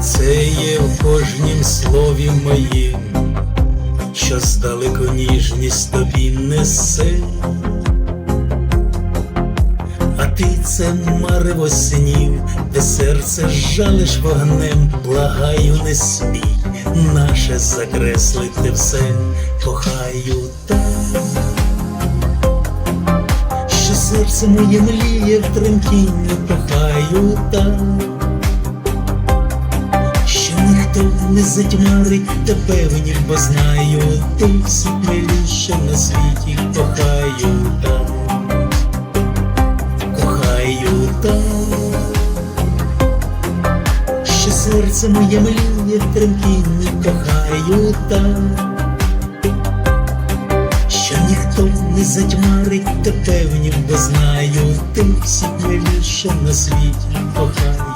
Це є в кожнім слові моїм, що здалеку ніжність тобі несе. А ти це марево снів, де серце жалиш вогнем, благаю, не смій, наше закреслити все, кохаю так, що серце моє мліє в тремтінні, кохаю так, що не затьмарить тебе в нім, бо знаю, ти всі миліше на світі, кохаю так кохаю так, що серце моє мліє тремтінні, кохаю так, що ніхто не затьмарить тебе в нім, бо знаю, ти всі на світі, кохаю